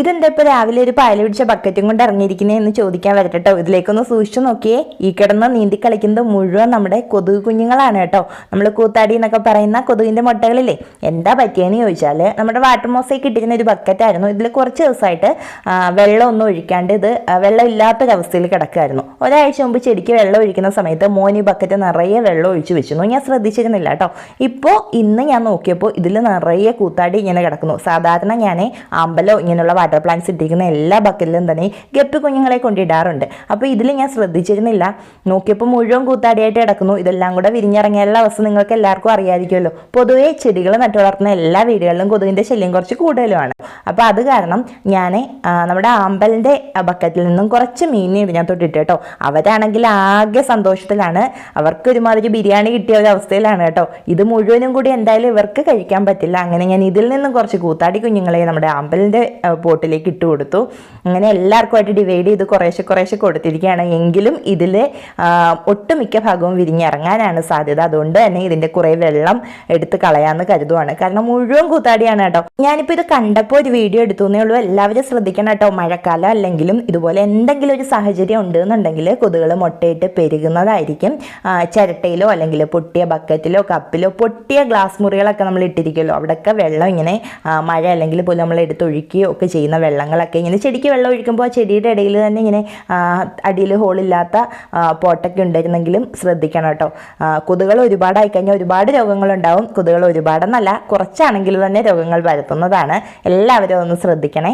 ഇതെന്താ ഇപ്പോൾ രാവിലെ ഒരു പായൽ പിടിച്ച ബക്കറ്റും കൊണ്ട് ഇറങ്ങിയിരിക്കുന്നേ എന്ന് ചോദിക്കാൻ വരട്ടെ കേട്ടോ ഇതിലേക്കൊന്ന് സൂക്ഷിച്ചു നോക്കിയേ. ഈ കിടന്ന് നീന്തി കളിക്കുന്നത് മുഴുവൻ നമ്മുടെ കൊതുക് കുഞ്ഞുങ്ങളാണ് കേട്ടോ. നമ്മൾ കൂത്താടി എന്നൊക്കെ പറയുന്ന കൊതുകിന്റെ മുട്ടകളില്ലേ? എന്താ പറ്റിയെന്ന് ചോദിച്ചാൽ നമ്മുടെ വാട്ടർ മോസയ്ക്ക് ഇട്ടിരുന്ന ഒരു ബക്കറ്റ് ആയിരുന്നു. ഇതിൽ കുറച്ച് ദിവസമായിട്ട് വെള്ളം വെള്ളമൊന്നും ഒഴിക്കാണ്ട് ഇത് ആ, വെള്ളം ഇല്ലാത്തൊരവസ്ഥയിൽ കിടക്കുമായിരുന്നു ഒരാഴ്ച മുമ്പ് ചെടിക്ക് വെള്ളം ഒഴിക്കുന്ന സമയത്ത് ഈ ബക്കറ്റ് നിറയെ വെള്ളം ഒഴിച്ചു വെച്ചിരുന്നു. ഞാൻ ശ്രദ്ധിച്ചിരുന്നില്ല കേട്ടോ. ഇപ്പോൾ ഇന്ന് ഞാൻ നോക്കിയപ്പോൾ ഇതിൽ നിറയെ കൂത്താടി ഇങ്ങനെ കിടക്കുന്നു. സാധാരണ ഞാൻ അമ്പലോ ഇങ്ങനെയുള്ള വാട്ടർ പ്ലാന്റ്സ് ഇട്ടിരിക്കുന്ന എല്ലാ ബക്കറ്റിലും തന്നെ ഗപ്പി കുഞ്ഞുങ്ങളെ കൊണ്ടിടാറുണ്ട്. അപ്പോൾ ഇതിൽ ഞാൻ ശ്രദ്ധിച്ചിരുന്നില്ല. നോക്കിയപ്പോൾ മുഴുവൻ കൂത്താടിയായിട്ട് കിടക്കുന്നു. ഇതെല്ലാം കൂടെ വിരിഞ്ഞിറങ്ങിയുള്ള അവസ്ഥ നിങ്ങൾക്ക് എല്ലാവർക്കും അറിയാതിരിക്കുമല്ലോ. പൊതുവേ ചെടികൾ നട്ടു വളർത്തുന്ന എല്ലാ വീടുകളിലും കൊതുകിന്റെ ശല്യം കുറച്ച് കൂടുതലുമാണ്. അപ്പോൾ അത് കാരണം ഞാൻ നമ്മുടെ ആമ്പലിന്റെ ബക്കറ്റിൽ നിന്നും കുറച്ച് മീനെ ഇതിനകത്തോട്ട് തൊട്ടിട്ട് കേട്ടോ. അവരാണെങ്കിൽ ആകെ സന്തോഷത്തിലാണ്. അവർക്ക് ഒരുമാതിരി ബിരിയാണി കിട്ടിയ ഒരു അവസ്ഥയിലാണ് കേട്ടോ. ഇത് മുഴുവനും കൂടി എന്തായാലും ഇവർക്ക് കഴിക്കാൻ പറ്റില്ല. അങ്ങനെ ഞാൻ ഇതിൽ നിന്നും കുറച്ച് കൂത്താടി കുഞ്ഞുങ്ങളെ നമ്മുടെ ആമ്പലിന്റെ പോട്ടിലേക്ക് ഇട്ട് കൊടുത്തു. അങ്ങനെ എല്ലാവർക്കുമായിട്ട് ഡിവൈഡ് ചെയ്ത് കുറേശ്ശെ കുറേശ്ശെ കൊടുത്തിരിക്കുകയാണ്. എങ്കിലും ഇതിലെ ഒട്ടുമിക്ക ഭാഗവും വിരിഞ്ഞിറങ്ങാനാണ് സാധ്യത. അതുകൊണ്ട് തന്നെ ഇതിന്റെ കുറേ വെള്ളം എടുത്ത് കളയാമെന്ന് കരുതുവാണ്. കാരണം മുഴുവൻ കൂത്താടിയാണ് കേട്ടോ. ഞാനിപ്പോൾ ഇത് കണ്ടപ്പോൾ ഒരു വീഡിയോ എടുത്തു എന്നേ ഉള്ളൂ. എല്ലാവരും ശ്രദ്ധിക്കണം കേട്ടോ. മഴക്കാലം അല്ലെങ്കിലും ഇതുപോലെ എന്തെങ്കിലും ഒരു സാഹചര്യം ഉണ്ടെന്നുണ്ടെങ്കിൽ കൊതുകൾ മുട്ടയിട്ട് പെരുകുന്നതായിരിക്കും. ചിരട്ടയിലോ അല്ലെങ്കിൽ പൊട്ടിയ ബക്കറ്റിലോ കപ്പിലോ പൊട്ടിയ ഗ്ലാസ് മുറികളൊക്കെ നമ്മൾ ഇട്ടിരിക്കുമല്ലോ. അവിടെയൊക്കെ വെള്ളം ഇങ്ങനെ മഴ അല്ലെങ്കിൽ പോലും നമ്മൾ എടുത്തൊഴുക്കുകയോ ഒക്കെ ചെയ്യുന്ന വെള്ളങ്ങളൊക്കെ ഇങ്ങനെ ചെടിക്ക് വെള്ളം ഒഴിക്കുമ്പോൾ ആ ചെടിയുടെ ഇടയിൽ തന്നെ ഇങ്ങനെ അടിയിൽ ഹോളില്ലാത്ത പോട്ടൊക്കെ ഉണ്ടായിരുന്നെങ്കിലും ശ്രദ്ധിക്കണം കേട്ടോ. കൊതുകൾ ഒരുപാടായി കഴിഞ്ഞാൽ ഒരുപാട് രോഗങ്ങളുണ്ടാവും. കൊതുകൾ ഒരുപാടെന്നല്ല കുറച്ചാണെങ്കിൽ തന്നെ രോഗങ്ങൾ പരത്തുന്നതാണ് എല്ലാവരും ഒന്ന് ശ്രദ്ധിക്കണേ.